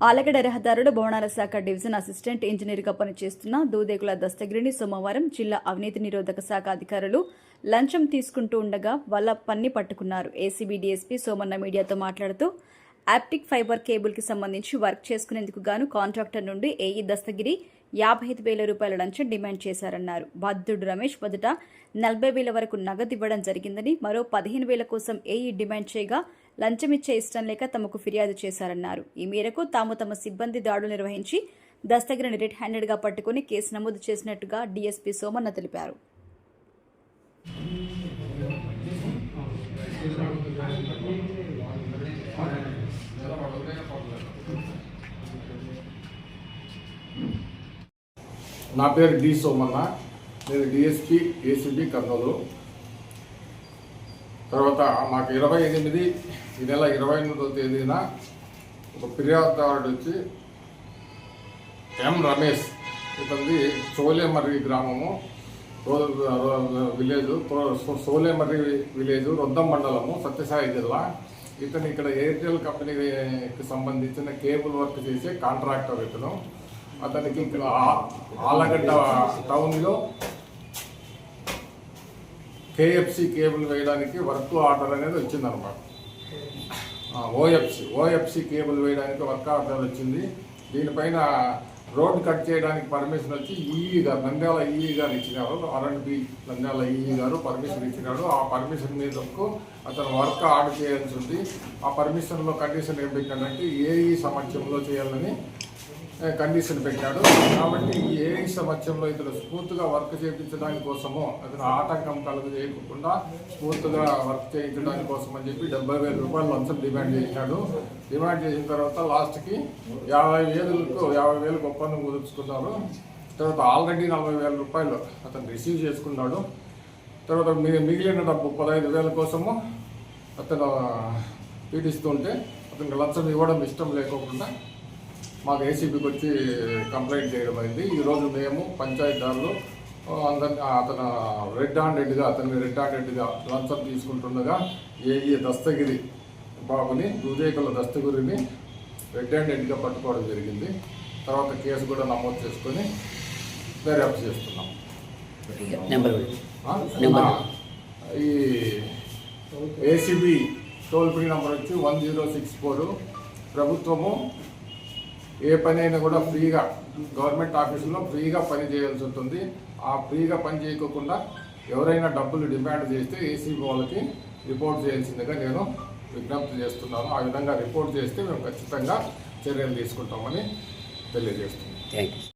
ఆలగడ రహదారుల భవనాల శాఖ డివిజన్ అసిస్టెంట్ ఇంజనీర్గా పనిచేస్తున్న దూదేకుల దస్తగిరిని సోమవారం జిల్లా అవినీతి నిరోధక శాఖ అధికారులు లంచం తీసుకుంటూ ఉండగా వాళ్ళ పన్ని పట్టుకున్నారు. ఏసీబీ డీఎస్పీ సోమన్న మీడియాతో మాట్లాడుతూ ఆప్టిక్ ఫైబర్ కేబుల్కి సంబంధించి వర్క్ చేసుకునేందుకు గాను కాంట్రాక్టర్ నుండి ఏఈ దస్తగిరి యాభై ఐదు వేల రూపాయల లంచం డిమాండ్ చేశారన్నారు. బాధితుడు రమేష్ మొదట నలభై వేల వరకు నగదు ఇవ్వడం జరిగిందని మరో పదిహేను వేల కోసం ఏఈ డిమాండ్ చేయగా లంచం ఇచ్చే ఇష్టం లేక తమకు ఫిర్యాదు చేశారన్నారు. ఈ మేరకు తాము తమ సిబ్బంది దాడులు నిర్వహించి దస్తగిరిని రెడ్ హ్యాండెడ్గా పట్టుకుని కేసు నమోదు చేసినట్టుగా డీఎస్పీ సోమన్న తెలిపారు. నా పేరు డి సోమన్న. నేను డిఎస్పీ ఏసీబీ కర్నూలు. తర్వాత మాకు ఇరవై ఎనిమిది ఈ నెల ఇరవై ఎనిమిదో తేదీన ఒక ఫిర్యాదుదారుడు వచ్చి ఎం రమేష్ ఇతనిది సోలేమర్రి గ్రామము రో- విలేజ్ సోలేమర్రి విలేజ్ రొద్దం మండలము సత్యసాయి జిల్లా. ఇతను ఇక్కడ ఎయిర్టెల్ కంపెనీకి సంబంధించిన కేబుల్ వర్క్ చేసే కాంట్రాక్టర్ ఇతను. అతనికి ఇక్కడ ఆలగడ్డ టౌన్లో కేఎఫ్సి కేబుల్ వేయడానికి వర్క్ ఆర్డర్ అనేది వచ్చిందనమాట ఓఎఫ్సి ఓఎఫ్సి కేబుల్ వేయడానికి వర్క్ ఆర్డర్ వచ్చింది. దీనిపైన రోడ్ కట్ చేయడానికి పర్మిషన్ వచ్చి ఈఈ గారు నంద్యాల ఈఈ గారు ఇచ్చినారు. ఆర్ఎండ్బి నంద్యాల ఈఈ గారు పర్మిషన్ ఇచ్చినాడు ఆ పర్మిషన్ మీదకు అతను వర్క్ ఆర్డర్ చేయాల్సి ఉంది. ఆ పర్మిషన్లో కండిషన్ ఏం పెట్టాడంటే ఏఈ సమక్షంలో చేయాలని కండిషన్ పెట్టాడు. కాబట్టి ఈ ఏఐ సమక్షంలో ఇతను స్ఫూర్తిగా వర్క్ చేయించడానికి కోసము అతను ఆటంకం కలుగు చేయకుండా స్ఫూర్తిగా వర్క్ చేయించడానికి కోసం అని చెప్పి డెబ్బై వేల రూపాయలు లంచం డిమాండ్ చేశాడు డిమాండ్ చేసిన తర్వాత లాస్ట్కి యాభై వేలకు యాభై వేలకు ఒప్పందం కుదుర్చుకున్నారు. తర్వాత ఆల్రెడీ నలభై వేల రూపాయలు అతను రిసీవ్ చేసుకున్నాడు. తర్వాత మిగిలిన డబ్బు పదహైదు వేల కోసము అతను పీడిస్తుంటే అతనికి లంచం ఇవ్వడం ఇష్టం లేకోకుండా మాకు ఏసీబీకి వచ్చి కంప్లైంట్ చేయడం అయింది. ఈరోజు మేము పంచాయతీదారులు అందరిని అతను రెడ్ హ్యాండెడ్గా అతన్ని రెడ్ హ్యాండెడ్గా లంచం తీసుకుంటుండగా ఏఈ దస్తగిరి బాబుని దుదేకుల దస్తగిరిని రెడ్ హ్యాండెడ్గా పట్టుకోవడం జరిగింది. తర్వాత కేసు కూడా నమోదు చేసుకొని దర్యాప్తు చేస్తున్నాం. ఈ ఏసీబీ టోల్ ఫ్రీ నెంబర్ వచ్చి వన్ జీరో సిక్స్ ఫోర్. ప్రభుత్వము ఏ పని అయినా కూడా ఫ్రీగా గవర్నమెంట్ ఆఫీసులో ఫ్రీగా పని చేయాల్సి ఉంటుంది. ఆ ఫ్రీగా పని చేయకోకుండా ఎవరైనా డబ్బులు డిమాండ్ చేస్తే ఏసీబీ వాళ్ళకి రిపోర్ట్ చేయాల్సిందిగా నేను విజ్ఞప్తి చేస్తున్నాను. ఆ విధంగా రిపోర్ట్ చేస్తే మేము ఖచ్చితంగా చర్యలు తీసుకుంటామని తెలియజేస్తున్నాం థ్యాంక్ యూ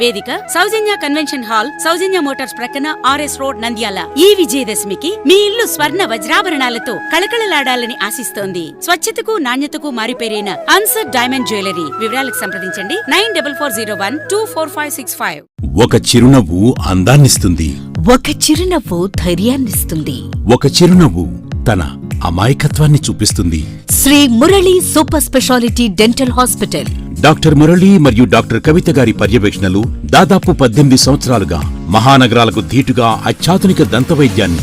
వేదిక Soujanya convention hall Soujanya motors ప్రక్కన ఆర్ఎస్ రోడ్ నంద్యాల. ఈ విజయదశమికి మీ ఇల్లు స్వర్ణ వజ్రాభరణాలతో కళకళలాడాలని ఆశిస్తోంది. స్వచ్ఛతకు నాణ్యతకు మారిపేరైన అన్సర్ డైమండ్ జ్యువెలరీ. వివరాలకు సంప్రదించండి. Nine double four zero one two four five six five. ఒక చిరునవ్వు అందాన్నిస్తుంది. ఒక చిరునవ్వు ధైర్యాన్నిస్తుంది. ఒక చిరునవ్వు తన అమాయకత్వాన్ని చూపిస్తుంది. Shri Murali super speciality dental hospital. Doctor Murali మరియు డాక్టర్ కవిత గారి పర్యవేక్షణలు దాదాపు పద్దెనిమిది సంవత్సరాలుగా మహానగరాలకు ధీటుగా అత్యాధునిక దంతవైద్యాన్ని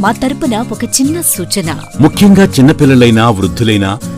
మా తరపున ఒక చిన్న సూచన. ముఖ్యంగా చిన్నపిల్లలైనా వృద్ధులైనా